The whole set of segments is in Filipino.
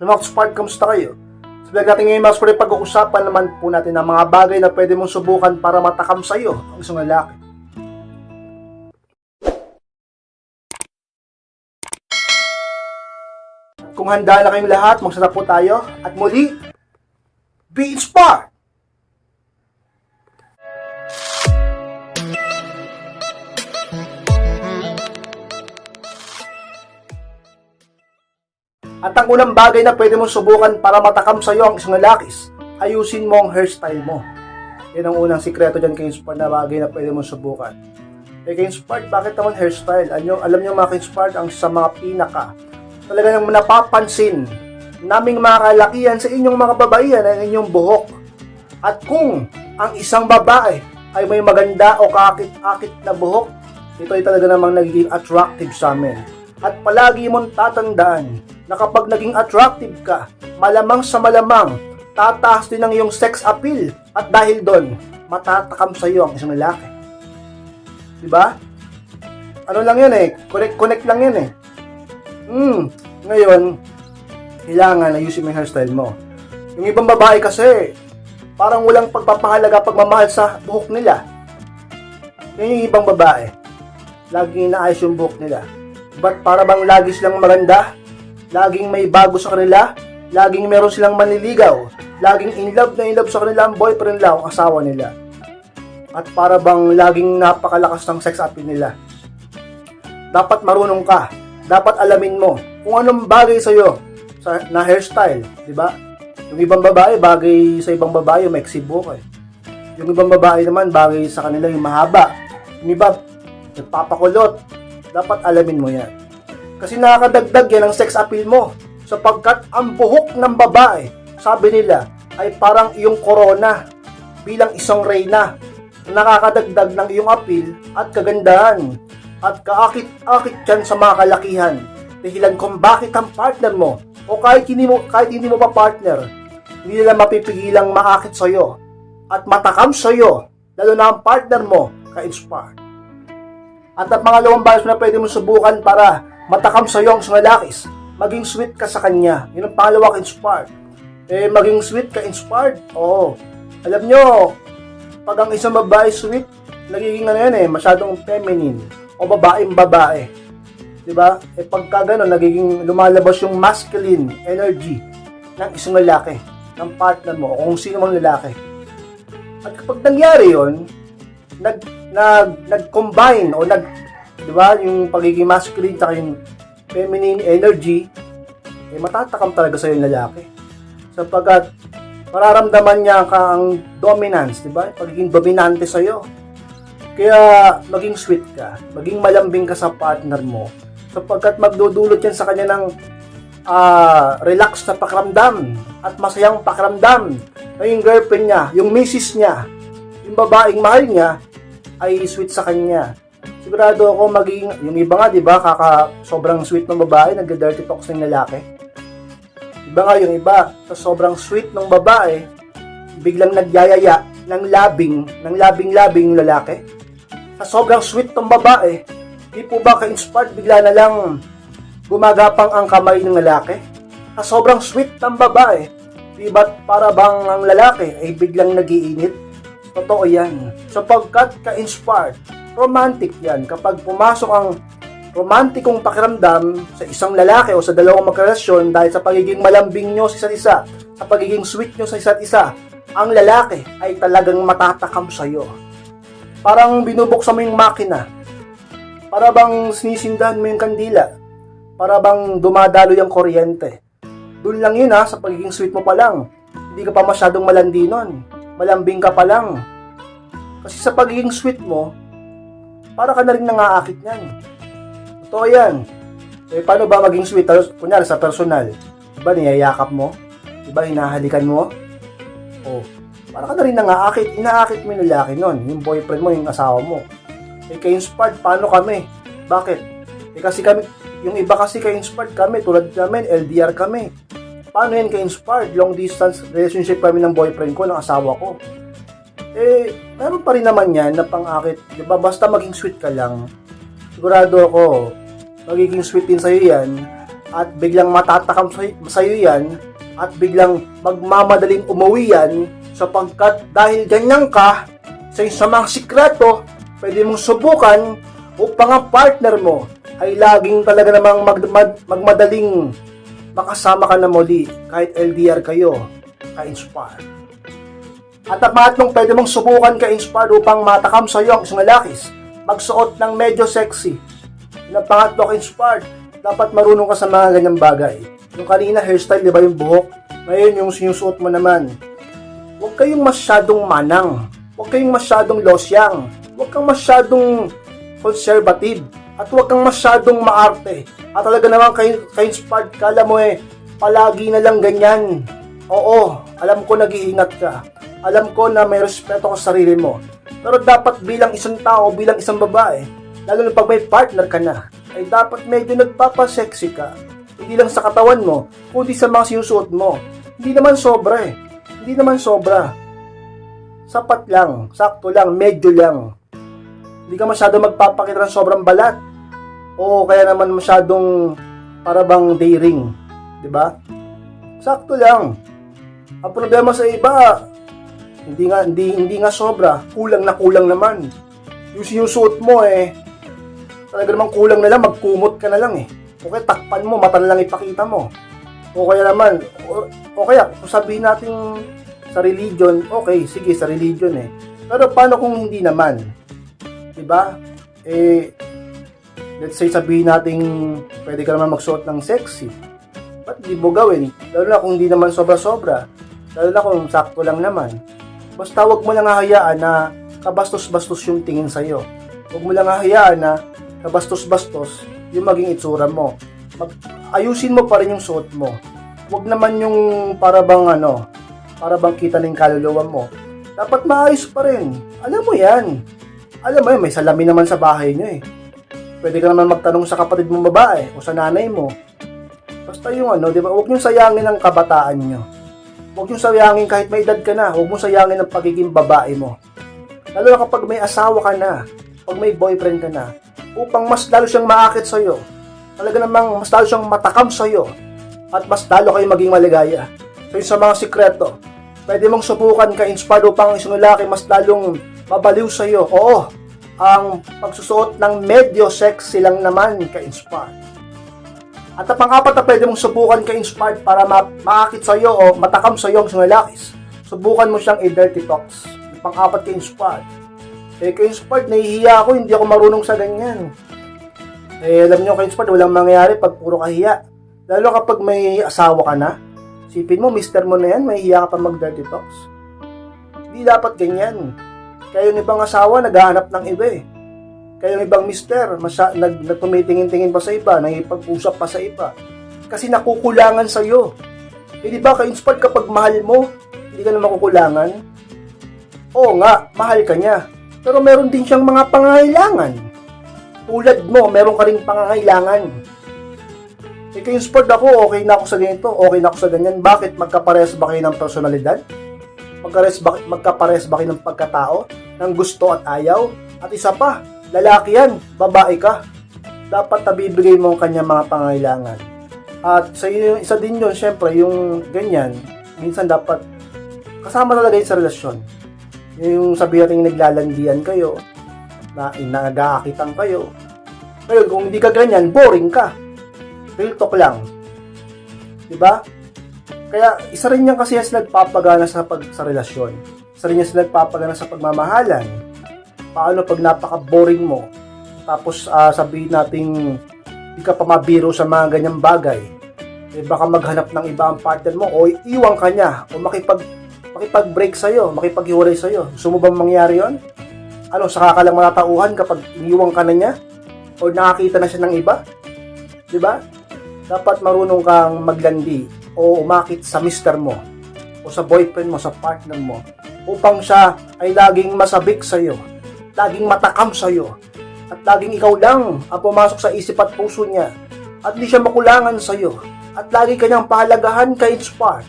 Mga Spark, kamusta kayo? Sa vlog natin ngayon, mas pwede pag-uusapan naman po natin ang mga bagay na pwede mong subukan para matakam sa iyo ang isang lalaki. Kung handa na kayong lahat, magsasap po tayo. At muli, be inspired! At ang unang bagay na pwede mong subukan para matakam sa iyo ang isang lalakis, ayusin mo ang hairstyle mo. Yan ang unang sikreto dyan kay Inspired na bagay na pwede mong subukan. Eh kay Inspired, bakit naman hairstyle? Alam nyo, alam nyo mga Inspired, ang sa mga pinaka, talaga nang napapansin naming mga kalakihan sa inyong mga kababaihan ang inyong buhok. At kung ang isang babae ay may maganda o kakit-akit na buhok, ito ay talaga namang nagiging attractive sa amin. At palagi mong tatandaan na kapag naging attractive ka, malamang sa malamang, tataas din ang iyong sex appeal. At dahil doon, matatakam sa iyo ang isang lalaki. Di ba? Ano lang yan eh, connect-connect lang yan eh. Hmm, ngayon, kailangan ayusin mo yung hairstyle mo. Yung ibang babae kasi, parang walang pagpapahalaga pagmamahal sa buhok nila. Yan yung ibang babae. Laging inaayos yung buhok nila. Ba't para bang lagi silang maganda? Laging may bago sa kanila? Laging meron silang manliligaw? Laging in love na in love sa kanila ang boyfriend nila, ang asawa nila? At para bang laging napakalakas ng sex appeal nila? Dapat marunong ka. Dapat alamin mo kung anong bagay sa'yo sa, na hairstyle, di ba? Yung ibang babae, bagay sa ibang babae, yung maxi buhok eh. Yung ibang babae naman, bagay sa kanila yung mahaba. Yung iba, nagpapakulot. Dapat alamin mo yan. Kasi nakakadagdag yan ng sex appeal mo. Sapagkat ang buhok ng babae, sabi nila, ay parang iyong korona bilang isang reyna. Nakakadagdag ng iyong appeal at kagandahan. At kaakit-akit yan sa mga kalakihan. Dahilan kung bakit ang partner mo o kahit hindi mo, kahit hindi mo pa partner, hindi nila mapipigilang maakit sa'yo at matakam sa'yo, lalo na ang partner mo, ka-inspire. At ang pangalawang bagay na pwede mo subukan para matakam sa iyo ang isang lalakis, maging sweet ka sa kanya. Yun ang pangalawa ka-inspired. Eh, maging sweet ka-inspired? Oo. Alam nyo, pag ang isang babae sweet, nagiging ano yan eh, masyadong feminine. O babaeng babae. Diba? Eh pagka gano'n, nagiging lumalabas yung masculine energy ng isang lalaki, ng partner mo, o kung sino mang lalaki. At kapag nangyari yon nag nag nag-combine o nag 'di ba? Yung pagiging masculine at yung feminine energy eh matatakam talaga sa yung lalaki. Sapagkat mararamdaman niya kang dominance 'di ba? Pagiging dominante sa iyo kaya maging sweet ka. Maging malambing ka sa partner mo. Sapagkat magdudulot yan sa kanya ng ah relax na pakiramdam at masayang pakiramdam na yung girlfriend niya, yung misis niya, yung babaeng mahal niya, ay sweet sa kanya. Sigurado ako magiging, yung iba nga, di ba, kaka sobrang sweet ng babae, nagda-dirty talks ng lalaki. Iba nga yung iba, sa sobrang sweet ng babae, biglang nagyayaya ng labing, ng labing-labing lalaki. Sa sobrang sweet ng babae, di po ba ka-inspired, bigla na lang gumagapang ang kamay ng lalaki? Sa sobrang sweet ng babae, di ba para bang ang lalaki ay biglang nagiinit? Totoo yan. Sapagkat ka-inspired, romantic yan. Kapag pumasok ang romantikong pakiramdam sa isang lalaki o sa dalawang magkarelasyon dahil sa pagiging malambing nyo sa isa't isa, sa pagiging sweet nyo sa isa't isa, ang lalaki ay talagang matatakam sa'yo. Parang binubuksan mo yung makina. Para bang sinisindahan mo yung kandila. Para bang dumadalo yung kuryente. Doon lang yun ha, sa pagiging sweet mo pa lang. Hindi ka pa masyadong malandi nun. Malambing ka pa lang. Kasi sa pagiging sweet mo, para ka na rin nangaakit niyan. Totoo yan. Eh, paano ba maging sweet? Kunyari, sa personal. Diba, niyayakap mo? Diba, hinahalikan mo? O, para ka na rin nangaakit. Inaakit mo yung lalaki nun. Yung boyfriend mo, yung asawa mo. Eh, kay inspired, paano kami? Bakit? Eh, kasi kami, yung iba kasi kay inspired kami, tulad namin, LDR kami. Paano yan kay inspired? Long distance relationship kami ng boyfriend ko, ng asawa ko. Eh, meron pa rin naman yan na pang-akit. Ba? Basta maging sweet ka lang. Sigurado ako, magiging sweet din sa'yo yan. at biglang matatakam sa- sa'yo yan at biglang magmamadaling umuwi yan sapagkat dahil ganyan ka sa sa mga sikreto pwede mong subukan upang ang partner mo ay laging talaga namang mag, mag- magmadaling makasama ka na muli kahit LDR kayo ka-inspire. At ang pwede mong subukan ka-inspire upang matakam sa iyo ang isang lalakis, magsuot ng medyo sexy. Yung pangatlo ka-inspired, dapat marunong ka sa mga ganyang bagay. Yung kanina hairstyle, di ba yung buhok? Ngayon yung sinusuot mo naman. Huwag kayong masyadong manang. Huwag kayong masyadong losyang. Huwag kang masyadong conservative. At huwag kang masyadong maarte. At talaga naman kay, ka-inspired, kala mo eh, palagi na lang ganyan. Oo, alam ko nag-iingat ka. Alam ko na may respeto ka sa sarili mo. Pero dapat bilang isang tao, bilang isang babae, lalo na pag may partner ka na, ay dapat medyo nagpapasexy ka. Hindi lang sa katawan mo, kundi sa mga sinusuot mo. Hindi naman sobra eh. Hindi naman sobra. Sapat lang, sakto lang, medyo lang. Hindi ka masyado magpapakita ng sobrang balat. O kaya naman masyadong para bang daring. ba? Sakto lang. Ang problema sa iba, hindi nga hindi hindi nga sobra, kulang na kulang naman. Yung sinusuot mo eh, talaga namang kulang na lang, magkumot ka na lang eh. O kaya takpan mo, mata na lang ipakita mo. O kaya naman, o, kaya, kung sabihin natin sa religion, okay, sige, sa religion eh. Pero paano kung hindi naman? 'Di ba? Eh, let's say sabihin natin pwede ka naman magsuot ng sexy. Ba't di mo gawin? Lalo na kung hindi naman sobra-sobra. Lalo na kung sakto lang naman. Basta wag mo lang hahayaan na kabastos-bastos yung tingin sa'yo. Huwag mo lang hahayaan na kabastos-bastos yung maging itsura mo. Mag, ayusin mo pa rin yung suot mo. Huwag naman yung para bang ano, para bang kita ng kaluluwa mo. Dapat maayos pa rin. Alam mo yan. Alam mo yan, may salamin naman sa bahay nyo eh. Pwede ka naman magtanong sa kapatid mong babae o sa nanay mo. Basta yung ano, di ba? Huwag nyo sayangin ang kabataan nyo. Huwag nyo sayangin kahit may edad ka na. Huwag mo sayangin ang pagiging babae mo. Lalo na kapag may asawa ka na, pag may boyfriend ka na, upang mas lalo siyang maakit sa'yo. Talaga namang mas lalo siyang matakam sa'yo. At mas lalo kayo maging maligaya. So yung sa mga sikreto, pwede mong subukan ka inspired upang isang lalaki mas lalong mabaliw sa'yo. Oo, ang pagsusuot ng medyo sexy lang naman ka-inspired. At ang pang-apat na pwede mong subukan ka-inspired para ma maakit sa'yo o matakam sa'yo ang isang lalakis. Subukan mo siyang i-dirty talks. Pang-apat ka-inspired. Eh, ka-inspired, nahihiya ako, hindi ako marunong sa ganyan. Eh, alam nyo, ka-inspired, walang mangyayari pag puro kahiya. Lalo kapag may asawa ka na, sipin mo, mister mo na yan, may hiya ka pa mag-dirty talks. Hindi dapat ganyan. Kaya yung ibang asawa, naghahanap ng iba eh. Kaya yung ibang mister, masya, nag, nagtumitingin-tingin pa sa iba, nangipag-usap pa sa iba. Kasi nakukulangan sa'yo. Eh di ba, ka-inspired kapag mahal mo, hindi ka na makukulangan? Oo nga, mahal ka niya. Pero meron din siyang mga pangangailangan. Tulad mo, meron ka rin pangangailangan. Eh, ka-inspired ako, okay na ako sa ganito, okay na ako sa ganyan. Bakit? Magkaparehas ba kayo ng personalidad? Magkapares ba, magkapares ba kayo ng pagkatao? Ng gusto at ayaw? At isa pa, lalaki yan, babae ka. Dapat nabibigay mo ang kanyang mga pangailangan. At sa iyo, isa din yun, syempre, yung ganyan, minsan dapat kasama talaga yun sa relasyon. Yung sabihin natin naglalandian kayo, na inagaakitan kayo. Ngayon, kung hindi ka ganyan, boring ka. Real talk lang. 'Di ba? Kaya isa rin yan kasi sa nagpapagana sa pag sa relasyon. Isa rin yan sa nagpapagana sa pagmamahalan. Paano pag napaka-boring mo? Tapos ah, sabihin nating di ka pa mabiro sa mga ganyang bagay. Eh baka maghanap ng iba ang partner mo o iwan ka niya o makipag makipag-break sa iyo, makipaghiwalay sa iyo. Gusto mo bang mangyari 'yon? Ano, saka ka lang matatauhan kapag iniwan ka na niya? O nakakita na siya ng iba? 'Di ba? Dapat marunong kang maglandi o umakit sa mister mo o sa boyfriend mo, sa partner mo upang siya ay laging masabik sa iyo, laging matakam sa iyo, at laging ikaw lang ang pumasok sa isip at puso niya at di siya makulangan sa iyo at lagi kanyang pahalagahan kay inspire.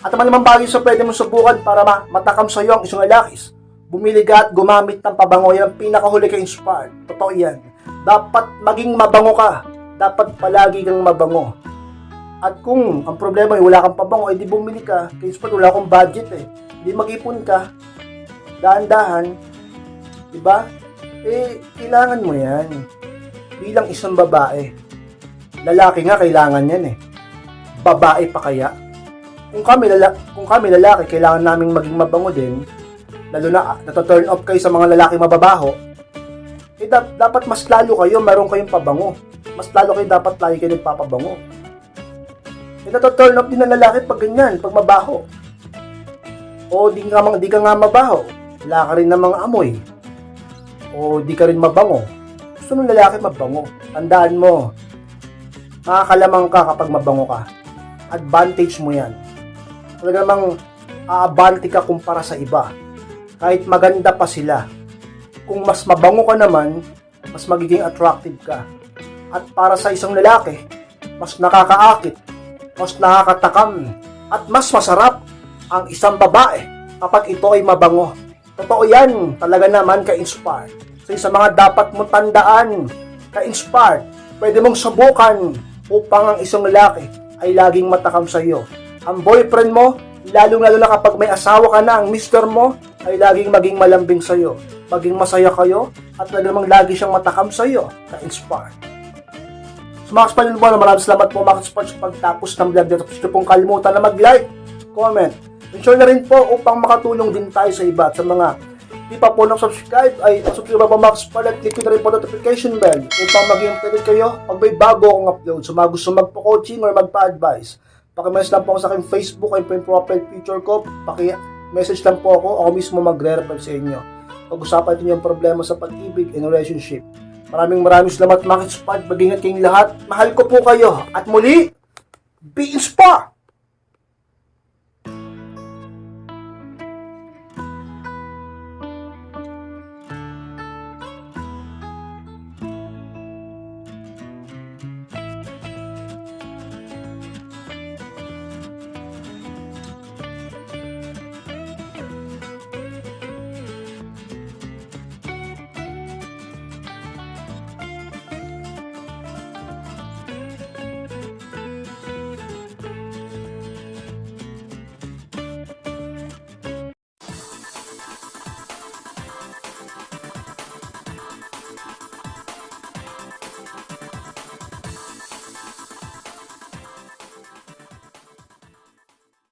At ang naman bagay sa pwede mong subukan para ma- matakam sa iyo ang isang lalakis. Bumili ka at gumamit ng pabango yan ang pinakahuli kay inspired. Totoo yan. Dapat maging mabango ka dapat palagi kang mabango. At kung ang problema ay wala kang pabango, ay di bumili ka. Kaya sport, wala akong budget eh. Di mag-ipon ka. Dahan-dahan. Diba? Eh, kailangan mo yan. Bilang isang babae. Lalaki nga, kailangan yan eh. Babae pa kaya? Kung kami, lala- kung kami lalaki, kailangan naming maging mabango din. Lalo na, nato-turn off kayo sa mga lalaki mababaho. Eh, dap- dapat mas lalo kayo, meron kayong pabango. Mas lalo kayo dapat lagi kayo nagpapabango. Eh, nato-turn off din ng lalaki pag ganyan, pag mabaho. O di ka, di ka nga mabaho, wala ka rin ng mga amoy. O di ka rin mabango. Gusto ng lalaki mabango. Tandaan mo, makakalamang ka kapag mabango ka. Advantage mo yan. Talaga namang aabante ka kumpara sa iba. Kahit maganda pa sila. Kung mas mabango ka naman, mas magiging attractive ka. At para sa isang lalaki, mas nakakaakit, mas nakakatakam, at mas masarap ang isang babae kapag ito ay mabango. Totoo yan, talaga naman ka-inspired. So sa mga dapat mo tandaan, ka-inspired, pwede mong subukan upang ang isang lalaki ay laging matakam sa iyo. Ang boyfriend mo, lalong-lalo na kapag may asawa ka na, ang mister mo, ay laging maging malambing sa iyo. Maging masaya kayo, at talagang lagi siyang matakam sa iyo, ka-inspired. So mga kaspanin mo, maraming salamat po mga kaspanin sa pagtapos ng vlog dito. Gusto pong kalimutan na mag-like, comment, and share na rin po upang makatulong din tayo sa iba at sa mga di pa po subscribe ay subscribe po mga kaspanin at click nyo na rin po notification bell upang maging updated kayo pag may bago akong upload. So mga gusto magpo-coaching or magpa-advise, pakimessage lang po ako sa aking Facebook yung profile picture ko, paki-message lang po ako, ako mismo magre-reply sa inyo. Pag-usapan natin yung problema sa pag-ibig and relationship. Maraming maraming salamat mga kaspanin. Mag-ingat kayong lahat. Mahal ko po kayo. At muli, be inspired!